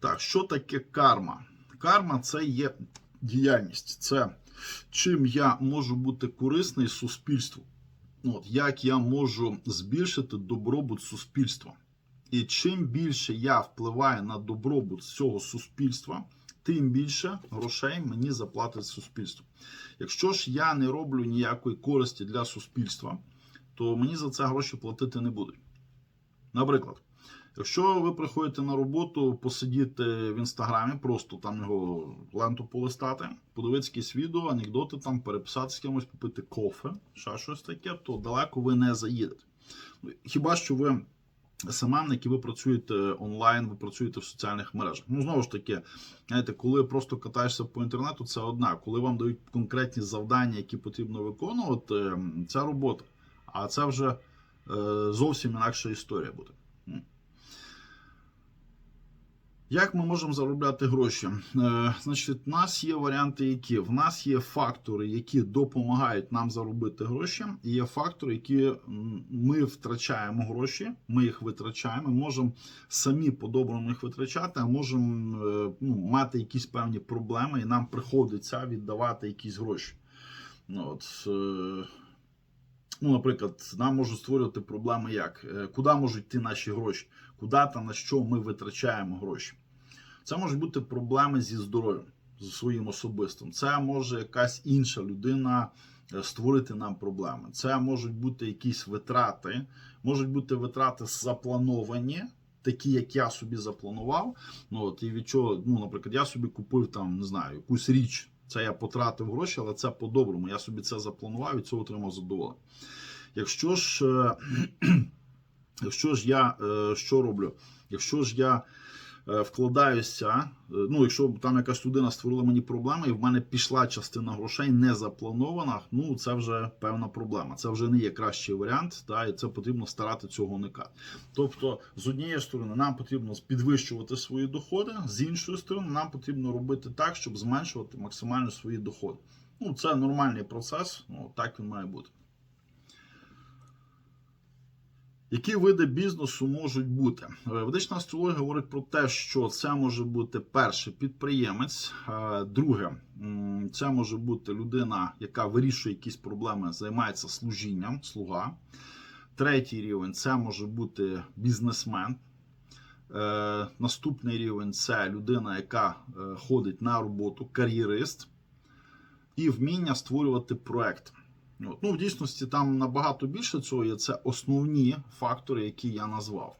Так, що таке карма? Карма це є діяльність. Це чим я можу бути корисний суспільству. От, як я можу збільшити добробут суспільства. І чим більше я впливаю на добробут цього суспільства, тим більше грошей мені заплатить суспільство. Якщо ж я не роблю ніякої користі для суспільства, то мені за це гроші платити не будуть. Наприклад, якщо ви приходите на роботу, посидіти в інстаграмі, просто там його ленту полистати, подивитися якісь відео, анекдоти, там переписати з кимось, попити кофе, ще щось таке, то далеко ви не заїдете. Хіба що ви СММник, і ви працюєте онлайн, ви працюєте в соціальних мережах. Ну, знову ж таки, знаєте, коли просто катаєшся по інтернету, це одна. Коли вам дають конкретні завдання, які потрібно виконувати, ем, це робота. А це вже зовсім інакша історія буде. Як ми можемо заробляти гроші? Е, значить, у нас є варіанти, які в нас є фактори, які допомагають нам заробити гроші, і є фактори, які ми втрачаємо гроші, ми їх витрачаємо, можемо самі по-доброму їх витрачати, а можемо е, ну, мати якісь певні проблеми, і нам приходиться віддавати якісь гроші. Ну, от, е, ну, наприклад, нам можуть створювати проблеми як? Е, Куди можуть йти наші гроші? Куди та на що ми витрачаємо гроші? Це можуть бути проблеми зі здоров'ям, зі своїм особистим. Це може якась інша людина е, створити нам проблеми. Це можуть бути якісь витрати, можуть бути витрати заплановані. Такі, як я собі запланував, ну от і від чого, ну, наприклад, я собі купив там, не знаю, якусь річ. Це я потратив гроші, але це по-доброму. Я собі це запланував і це отримав задоволення. Якщо ж, е, якщо ж я е, що роблю? Якщо ж я вкладаюся, е, ну якщо там якась людина створила мені проблеми, і в мене пішла частина грошей не запланована, ну це вже певна проблема. Це вже не є кращий варіант, та, і це потрібно старати цього уникати. Тобто, з однієї сторони, нам потрібно підвищувати свої доходи, з іншої сторони, нам потрібно робити так, щоб зменшувати максимально свої доходи. Ну, це нормальний процес, ну так він має бути. Які види бізнесу можуть бути? Ведична астрологія говорить про те, що це може бути перше підприємець, е, друге, це може бути людина, яка вирішує якісь проблеми, займається служінням, слуга. Третій рівень це може бути бізнесмен. Е, Наступний рівень це людина, яка е, ходить на роботу, кар'єрист, і вміння створювати проект. Ну, в дійсності там набагато більше цього є. Це основні фактори, які я назвав.